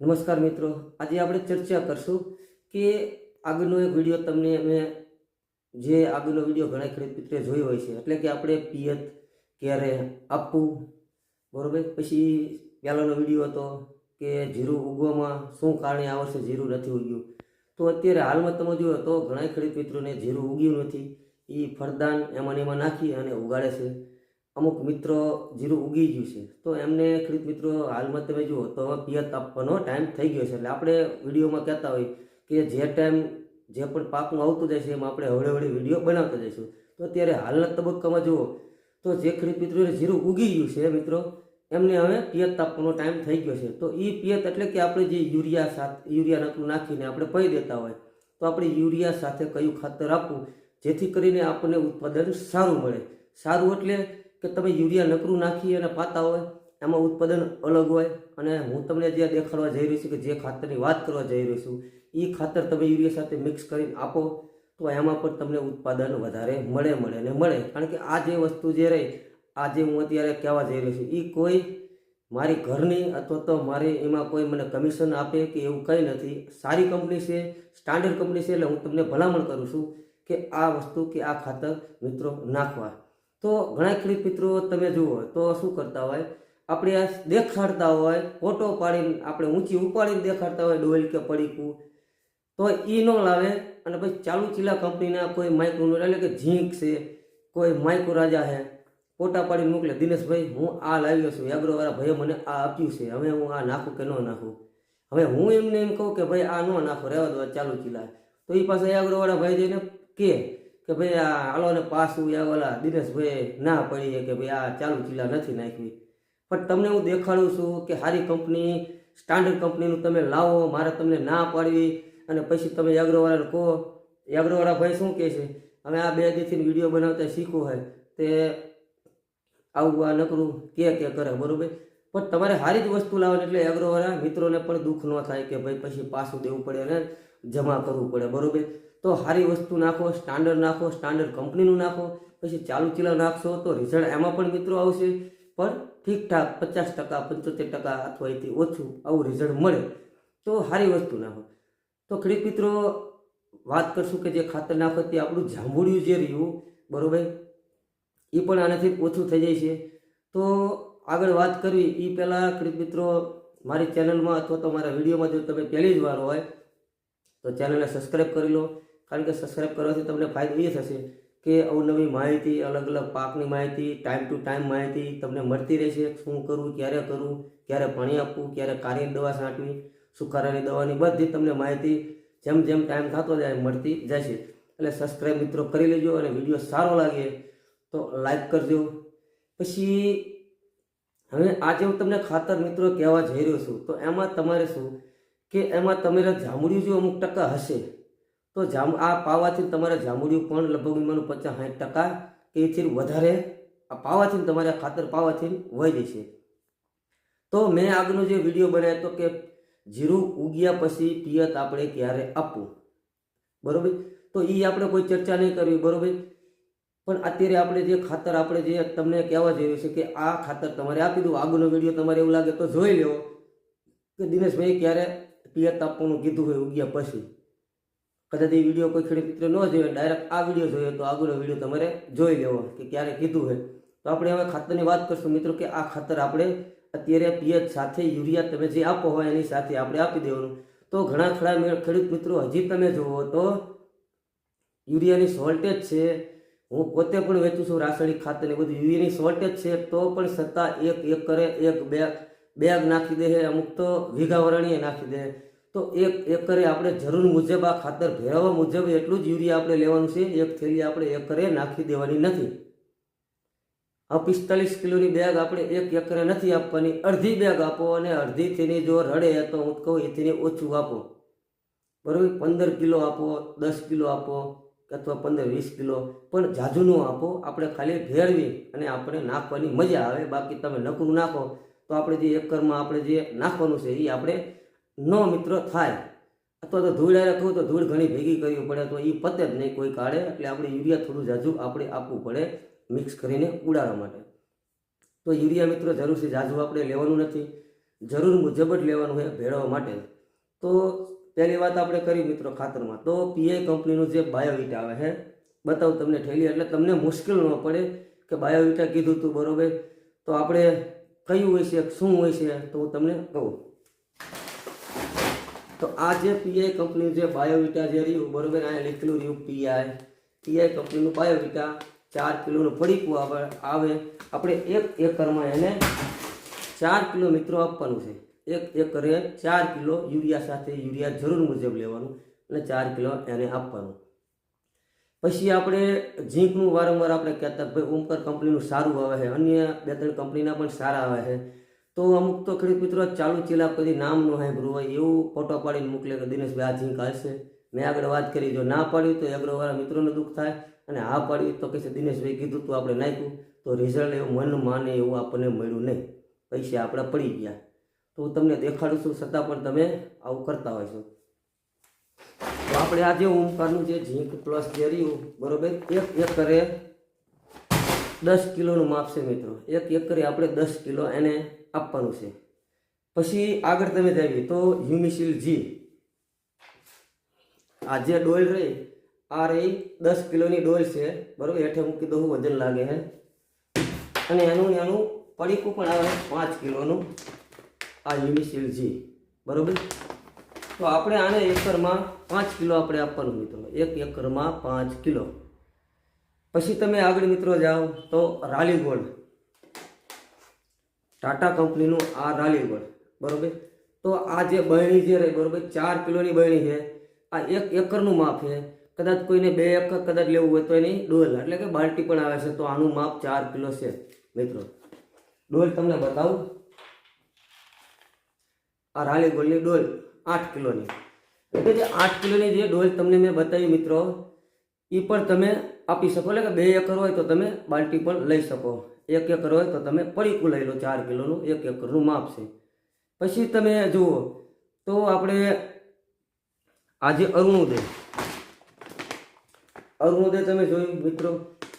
નમસ્કાર મિત્રો. આજે આપણે ચર્ચા કરશું કે આગળનો એક વીડિયો તમને મેં જે આગળનો વીડિયો ઘણા ખેડૂત મિત્રે જોયો હોય છે, એટલે કે આપણે પિયત, ક્યારે આપવું બરોબર? પછી પહેલાંનો વીડિયો હતો કે જીરું ઉગવામાં શું કારણે આ વર્ષે જીરું નથી ઉગ્યું? તો અત્યારે હાલમાં તમે જોયો તો ઘણા ખેડૂત મિત્રોને જીરું ઉગ્યું નથી. એ ફળદાન એમાં એમાં નાખી અને ઉગાડે છે. અમુક મિત્રો જીરું ઉગી ગયું છે. તો એમને ખેડૂત મિત્રો, હાલમાં તમે જુઓ તો હવે પિયત આપવાનો ટાઈમ થઈ ગયો છે. એટલે આપણે વિડીયોમાં કહેતા હોય કે જે ટાઈમ જે પણ પાકમાં આવતું જાય છે, એમાં આપણે હવડે હવડે વીડિયો બનાવતા જઈશું. તો અત્યારે હાલના તબક્કામાં જુઓ તો જે ખેડૂત મિત્રોને જીરું ઉગી ગયું છે મિત્રો, એમને હવે પિયત આપવાનો ટાઈમ થઈ ગયો છે. તો એ પિયત એટલે કે આપણે જે યુરિયા સાથે યુરિયા નકલું નાખીને આપણે પહી દેતા હોય. તો આપણે યુરિયા સાથે કયું ખાતર આપવું, જેથી કરીને આપણને ઉત્પાદન સારું મળે. સારું એટલે કે તમે યુરિયા નકરું નાખી અને પાતા હોય, એમાં ઉત્પાદન અલગ હોય. અને હું તમને જે દેખાડવા જઈ રહ્યો છું કે જે ખાતરની વાત કરવા જઈ રહ્યો છું એ ખાતર તમે યુરિયા સાથે મિક્સ કરીને આપો, તો એમાં પણ તમને ઉત્પાદન વધારે મળે મળે ને મળે. કારણ કે આ જે વસ્તુ જે રહી, આ જે હું અત્યારે કહેવા જઈ રહ્યો છું એ કોઈ મારી ઘરની અથવા તો મારી એમાં કોઈ મને કમિશન આપે કે એવું કંઈ નથી. સારી કંપની છે સ્ટાન્ડર્ડ કંપની છે, એટલે હું તમને ભલામણ કરું છું કે આ વસ્તુ કે આ ખાતર મિત્રો નાખવા. તો ઘણા ખેડૂત મિત્રો તમે જુઓ તો શું કરતા હોય? આપણે આ દેખાડતા હોય, ફોટો પાડીને આપણે ઊંચી ઉપાડીને દેખાડતા હોય, ડોલ કે પડીકું. તો એ ન લાવે અને પછી ચાલુ ચીલા કંપનીના કોઈ માઇક્રો એટલે કે ઝીંક છે, કોઈ માઇક્રો રાજા છે ફોટા પાડીને મોકલે, દિનેશભાઈ, હું આ લાવ્યો છું, એગ્રોવાળા ભાઈએ મને આ આપ્યું છે, હવે હું આ નાખું કે ન નાખું? હવે હું એમને એમ કહું કે, ભાઈ, આ ન નાખો, રહેવા દો ચાલુ ચીલા તો એ પાસે એગ્રોવાળા ભાઈ જઈને કે કે ભાઈ આ હાલો ને પાછું યા ઓલા દિનેશભાઈ ના પડીએ કે ભાઈ આ ચાલુ ચીલા નથી નાખવી પણ તમને હું દેખાડું છું કે સારી કંપની, સ્ટાન્ડર્ડ કંપનીનું તમે લાવો, મારે તમને ના પાડવી. અને પછી તમે યાગ્રોવાળાને કહો, યાગ્રોવાળા ભાઈ શું કહે છે? અમે આ બે દીથી વીડિયો બનાવતા શીખવું હોય, તે આવું આ નકરું કે કે કરે, બરાબર? પણ તમારે સારી જ વસ્તુ લાવવાની, એટલે એગ્રોવાળા મિત્રોને પણ દુઃખ ન થાય કે ભાઈ પછી પાછું દેવું પડે અને જમા કરવું પડે, બરોબર? તો સારી વસ્તુ નાખો સ્ટાન્ડર્ડ નાખો સ્ટાન્ડર્ડ કંપનીનું નાખો, પછી ચાલુ ચીલા નાખશો તો રિઝલ્ટ એમાં પણ મિત્રો આવશે. પણ ઠીકઠાક પચાસ ટકા, પંચોતેર ટકા અથવા એથી ઓછું આવું રિઝલ્ટ મળે. તો સારી વસ્તુ નાખો. તો ખેડૂત મિત્રો, વાત કરશું કે જે ખાતર નાખો તે આપણું જાંબુડિયું જે રહ્યું, બરોબર? એ પણ આનાથી ઓછું થઈ જાય છે. તો આગળ વાત કરવી એ પહેલાં ખેડૂત મિત્રો મારી ચેનલમાં અથવા તો મારા વિડીયોમાં જો તમે પહેલી જ વાર હોય તો ચેનલને સબસ્ક્રાઈબ કરી લો. કારણ કે સબસ્ક્રાઈબ કરવાથી તમને ફાયદો એ થશે કે અવનવી માહિતી, અલગ અલગ પાકની માહિતી ટાઈમ ટુ ટાઈમ માહિતી તમને મળતી રહેશે. શું કરવું ક્યારે કરવું ક્યારે પાણી આપવું, ક્યારે કાર્યની દવા છાંટવી, સુખારાની દવાની બધી તમને માહિતી જેમ જેમ ટાઈમ થતો જાય મળતી જશે. એટલે સબસ્ક્રાઈબ મિત્રો કરી લેજો અને વીડિયો સારો લાગે તો લાઈક કરજો. પછી હવે આજે હું તમને ખાતર મિત્રો કહેવા જઈ રહ્યો છું. તો એમાં તમારે શું કે એમાં તમારા જામડિયું જો અમુક ટકા હશે. તો જામ આ પાવાથી તમારા જામડિયું પણ લગભગ એમાંનું પચાસ સાઠ ટકા કે એથી વધારે આ પાવાથી તમારે ખાતર પાવાથી વહી જશે. તો મેં આગળનો જે વીડિયો બનાવ્યો હતો કે જીરું ઉગ્યા પછી પિયત આપણે ક્યારે આપવું? બરોબર? તો એ આપણે કોઈ ચર્ચા નહીં કરવી, બરોબર? પણ અત્યારે આપણે જે ખાતર આપણે જે તમને કહેવા જઈએ છે કે આ ખાતર તમારે આપી દઉં. આગળનો વીડિયો તમારે એવું લાગે તો જોઈ લેવો કે દિનેશભાઈ ક્યારે પિયત આપવાનું કીધું હોય ઉગ્યા પછી. કદાચ એ વીડિયો કોઈ ખેડૂત મિત્ર ન જોયો ડાયરેક્ટ આ વીડિયો જોઈએ તો આગળનો વીડિયો તમારે જોઈ લેવો કે ક્યારે કીધું હોય. તો આપણે હવે ખાતરની વાત કરશું મિત્રો કે આ ખાતર આપણે અત્યારે પિયત સાથે યુરિયા તમે જે આપો હોય એની સાથે આપણે આપી દેવાનું. તો ઘણા ખરા ખેડૂત મિત્રો હજી તમે જુઓ તો યુરિયાની શોર્ટેજ છે, હું પોતે પણ વેચું છું રાસાયણિક ખાતરની બધું. યુરિયાની શોર્ટેજ છે તો પણ છતાં એક એકરે એક બેગ બેગ નાખી દે અમુક તો વીઘા વરણીએ નાખી દે તો એક એકરે આપણે જરૂર મુજબ આ ખાતર ભેળવવા મુજબ એટલું જ યુરિયા આપણે લેવાનું છે, એક થેલી આપણે એકરે નાખી દેવાની નથી. આ પિસ્તાલીસ કિલોની બેગ આપણે એક એકરે નથી આપવાની. અડધી બેગ આપો અને અડધી થેની જો રડે તો હું કહું એથી ઓછું આપો. બરાબર? પંદર કિલો આપો, દસ કિલો આપો અથવા પંદર વીસ કિલો. પણ જાજુનું આપો, આપણે ખાલી ભેળવી અને આપણે નાખવાની મજા આવે. બાકી તમે નકરું નાખો. તો આપણે જે એકરમાં આપણે જે નાખવાનું છે એ આપણે ન મિત્ર થાય. અથવા તો ધૂળ આરે તો ધૂળ ઘણી ભેગી કરવી પડે, તો એ પતે જ નહીં કોઈ કાઢે એટલે આપણે યુરિયા થોડું જાજુ આપણે આપવું પડે મિક્સ કરીને ઉડાડવા માટે. તો યુરિયા મિત્રો છે, જાજુ આપણે લેવાનું નથી. જરૂર મુજબ જ લેવાનું છે ભેળવવા માટે. તો પહેલી વાત આપણે કરી મિત્રો ખાતરમાં. તો પીઆઈ કંપનીનું જે બાયોવીટા આવે છે બતાવું તમને ઠેલી. એટલે તમને મુશ્કેલ ન પડે કે બાયોવિટા કીધું હતું બરોબર. તો આપણે કયું હોય છે, શું હોય છે, તો હું તમને કહું. તો આ જે પીઆઈ કંપની જે બાયોવિટા જે રહ્યું, બરોબર અહીંયા લખેલું રહ્યું પીઆઈ પીઆઈ કંપનીનું બાયોવિટા ચાર કિલોનું પડીકું આવે આવે. આપણે એક એકરમાં એને ચાર કિલો મિત્રો આપવાનું છે. એક એકરે ચાર કિલો યુરિયા સાથે, યુરિયા જરૂર મુજબ લેવાનું અને ચાર કિલો એને આપવાનું. પછી આપણે ઝીંકનું વારંવાર આપણે કહેતા ભાઈ ઓમકાર કંપનીનું સારું આવે છે, અન્ય બે ત્રણ કંપનીના પણ સારા આવે છે. તો અમુક તો ખેડૂત મિત્રો ચાલુ ચીલા કદી નામ ન સાંભળ્યું હોય એવું ફોટો પાડીને મોકલે કે દિનેશભાઈ આ ઝીંક આવશે મેં આગળ વાત કરી, જો ના પાડ્યું તો એગ્રોવાળા મિત્રોને દુઃખ થાય અને હા પાડ્યું તો કે છે દિનેશભાઈ કીધું તું આપણે નાખ્યું. તો રિઝલ્ટ એવું મન માને એવું આપણને મળ્યું નહીં. પૈસા આપણા પડી ગયા. તો હું તમને દેખાડું છું, છતાં પણ તમે આવું કરતા હોય છો. તો આપણે આજે ઓમકારનું જે ઝીંક પ્લસ જે બરાબર બરોબર, એક એકરે દસ કિલોનું માપ છે મિત્રો. એક એકરે આપણે દસ કિલો એને આપવાનું છે. પછી આગળ તમે જાવી તો હ્યુમિસિલ જી. આ જે ડોલ રહી, આ રહી દસ કિલોની ડોલ છે, બરાબર, હેઠે મૂકી દઉં વજન લાગે છે અને એનું એનું પડીકું પણ આવે પાંચ કિલોનું, આ હ્યુમિસિલ જી, બરોબર. તો આપણે આને એકરમાં પાંચ કિલો આપણે આપવાનું મિત્રો. એક એકરમાં પાંચ કિલો. પછી તમે આગળ મિત્રો જાઓ તો રાલી ગોલ્ડ ટાટા કંપનીનું આ રાલી ગોલ્ડ બરોબર? તો આ જે બહેણી જે રહી, બરાબર? ચાર કિલોની બહેણી છે. આ એક એકરનું માપ છે. કદાચ કોઈને બે એકર કદાચ લેવું હોય તો એની ડોલ. એટલે કે બાલ્ટી પણ આવે છે. તો આનું માપ ચાર કિલો છે, મિત્રો. ડોલ તમને બતાવું. આ રાલી ગોલ્ડની ડોલ. આઠ કિલોની. એટલે જે આઠ કિલોની જે ડોઝ તમને મેં બતાવી મિત્રો, એ પણ તમે આપી શકો. એટલે કે બે એકર હોય તો તમે બાલ્ટી પણ લઈ શકો. એક એકર હોય તો તમે પડીકું લઈ લો ચાર કિલોનું એક એકરનું માપ છે. પછી તમે જુઓ, તો આપણે આજે અરુણોદય. અરુણોદય તમે જોયું મિત્રો?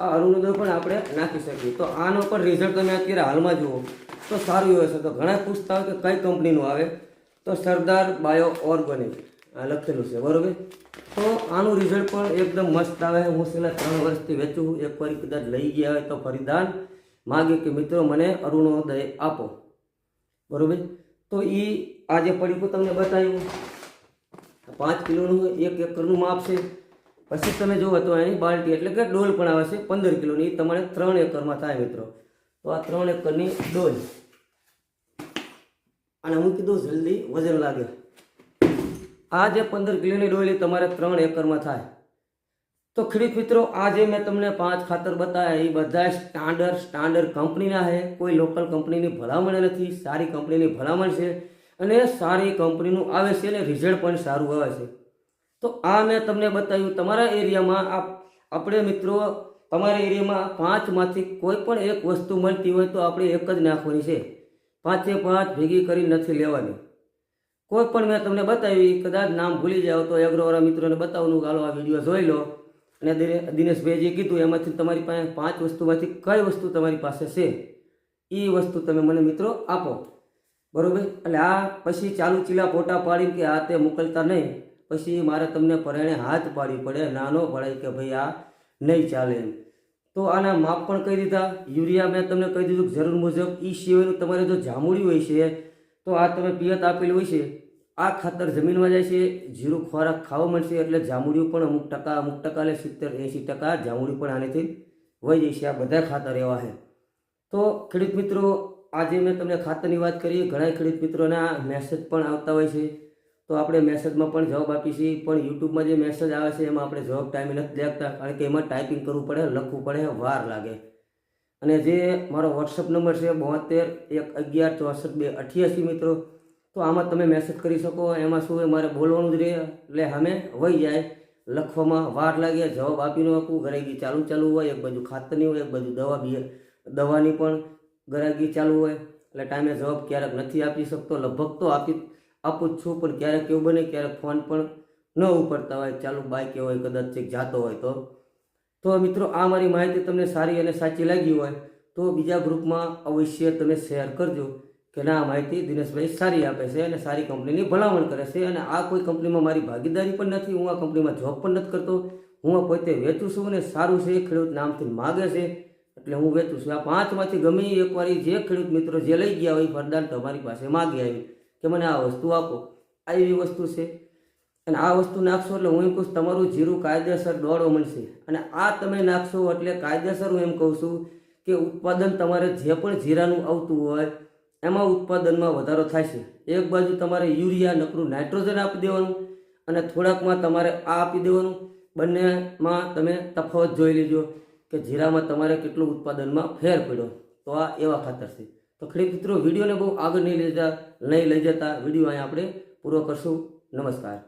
આ અરુણોદય પણ આપણે નાખી શકીએ. તો આનો પણ રિઝલ્ટ તમે અત્યારે હાલમાં જુઓ. તો સારું એવું હશે. તો ઘણા પૂછતા હોય કે કઈ કંપનીનું આવે? તો સરદાર બાયો ઓર્ગેનિક આ લખેલું છે, બરોબર? તો આનું રિઝલ્ટ પણ એકદમ મસ્ત આવે. હું છેલ્લા ત્રણ વર્ષથી વેચું એકવાર કદાચ લઈ ગયા હોય તો ફરીદાન માગે કે મિત્રો મને અરુણોદય આપો. બરોબર? તો એ આજે પડીકું તમને બતાવ્યું. પાંચ કિલોનું એક એકરનું માપ છે. પછી તમે જુઓ તો એની બાલટી એટલે કે ડોલ પણ આવે છે, પંદર કિલોની. એ તમારે ત્રણ એકરમાં થાય મિત્રો. તો આ ત્રણ એકરની ડોલ. અને હું કીધું જલ્દી વજન લાગે. આ જે પંદર કિલોની ડોયલી તમારે ત્રણ એકરમાં થાય. તો ખેડૂત મિત્રો આ જે મેં તમને પાંચ ખાતર બતાવ્યા એ બધા સ્ટાન્ડર્ડ સ્ટાન્ડર્ડ કંપનીના છે. કોઈ લોકલ કંપનીની ભલામણ નથી. સારી કંપનીની ભલામણ છે. અને સારી કંપનીનું આવે છે અને રિઝલ્ટ પણ સારું આવે છે. તો આ મેં તમને બતાવ્યું. તમારા એરિયામાં આપ, આપણે મિત્રો, તમારા એરિયામાં પાંચમાંથી કોઈ પણ એક વસ્તુ મળતી હોય તો આપણે એક જ નાખવાની છે. પાંચે પાંચ ભેગી કરી નથી લેવાની. કોઈ પણ મેં તમને બતાવી, કદાચ નામ ભૂલી જાઓ તો એગ્રોવાળા મિત્રોને બતાવવાનું ગાલો આ વીડિયો જોઈ લો. અને દિનેશભાઈ જે કીધું, એમાંથી તમારી પાસે પાંચ વસ્તુમાંથી કઈ વસ્તુ તમારી પાસે છે? એ વસ્તુ તમે મને મિત્રો આપો. બરોબર? એટલે આ પછી ચાલુ ચીલા ફોટા પાડી કે આ તે મોકલતા નહીં. પછી મારે તમને પરણે હાથ પાડવી પડે, નાનો પડે કે ભાઈ આ નહીં ચાલે એમ. તો આના માપ પણ કહી દીધા. યુરિયા મેં તમને કહી દીધું જરૂર મુજબ એ સિવાયનું તમારે જો જામુડી હોય છે, તો આ તમે પિયત આપેલું હોય છે, આ ખાતર જમીનમાં જાય છે, જીરું ખોરાક ખાવા મળશે એટલે જામુડિયું પણ અમુક ટકા અમુક ટકા એટલે સિત્તેર એંસી ટકા જામુડી પણ આનેથી વહી જશે આ બધા ખાતર એવા છે. તો ખેડૂત મિત્રો, આજે મેં તમને ખાતરની વાત કરી. ઘણા ખેડૂત મિત્રોના મેસેજ પણ આવતા હોય છે. તો આપણે મેસેજમાં પણ જવાબ આપીશી પણ યુટ્યુબમાં જે મેસેજ આવે છે, એમાં આપણે જવાબ ટાઈમે નથી દેખતા, કારણ કે એમાં ટાઈપિંગ કરવું પડે, લખવું પડે, વાર લાગે. અને જે મારો વોટ્સઅપ નંબર છે, બોતેર, એક, અગિયાર, ચોસઠ, બે, અઠ્યાસી મિત્રો, તો આમાં તમે મેસેજ કરી શકો. એમાં શું મારે બોલવાનું જ રહે. એટલે સામે વહી જાય. લખવામાં વાર લાગે, જવાબ આપી ન આપું. ગરાગી ચાલુ ચાલુ હોય, એક બાજુ ખાતરની હોય, એક બાજુ દવા બી, દવાની પણ ગરાગી ચાલુ હોય. એટલે ટાઈમે જવાબ ક્યારેક નથી આપી શકતો. લગભગ તો આપી આપું જ છું, પણ ક્યારેક એવું બને, ક્યારેક ફોન પણ ન ઉપડતા હોય. ચાલુ બાઇક હોય, કદાચ ચેક જાતો હોય તો. તો મિત્રો, આ મારી માહિતી તમને સારી અને સાચી લાગી હોય, તો બીજા ગ્રુપમાં અવશ્ય તમે શેર કરજો કે ના, આ માહિતી દિનેશભાઈ સારી આપે છે અને સારી કંપનીની ભલામણ કરે છે. અને આ કોઈ કંપનીમાં મારી ભાગીદારી પણ નથી, હું આ કંપનીમાં જોબ પણ નથી કરતો. હું આ પોતે વેચું છું અને સારું છે, ખેડૂત નામથી માગે છે. એટલે હું વેચું છું. આ પાંચમાંથી ગમે એકવાર જે ખેડૂત મિત્રો જે લઈ ગયા હોય, ફરદાન તમારી પાસે માગી આવી. કે મને આ વસ્તુ આપો. આ એવી વસ્તુ છે. અને આ વસ્તુ નાખશો એટલે હું એમ કહું તમારું જીરું કાયદેસર દોડો મળશે. અને આ તમે નાખશો એટલે કાયદેસર હું એમ કહું છું કે ઉત્પાદન તમારે જે પણ જીરાનું આવતું હોય, એમાં ઉત્પાદનમાં વધારો થાય છે. એક બાજુ તમારે યુરિયા, નકરું નાઇટ્રોજન આપી દેવાનું અને થોડાકમાં તમારે આ આપી દેવાનું. બંનેમાં તમે તફાવત જોઈ લેજો કે જીરામાં તમારે કેટલું ઉત્પાદનમાં ફેર પડ્યો. તો આ એવા ખાતર છે. તો ખેડૂત મિત્રો, વિડીયોને બહુ આગળ નહીં લઈ જતા નહીં લઈ જતા વીડિયો અહીંયા આપણે પૂરો કરશું. નમસ્કાર.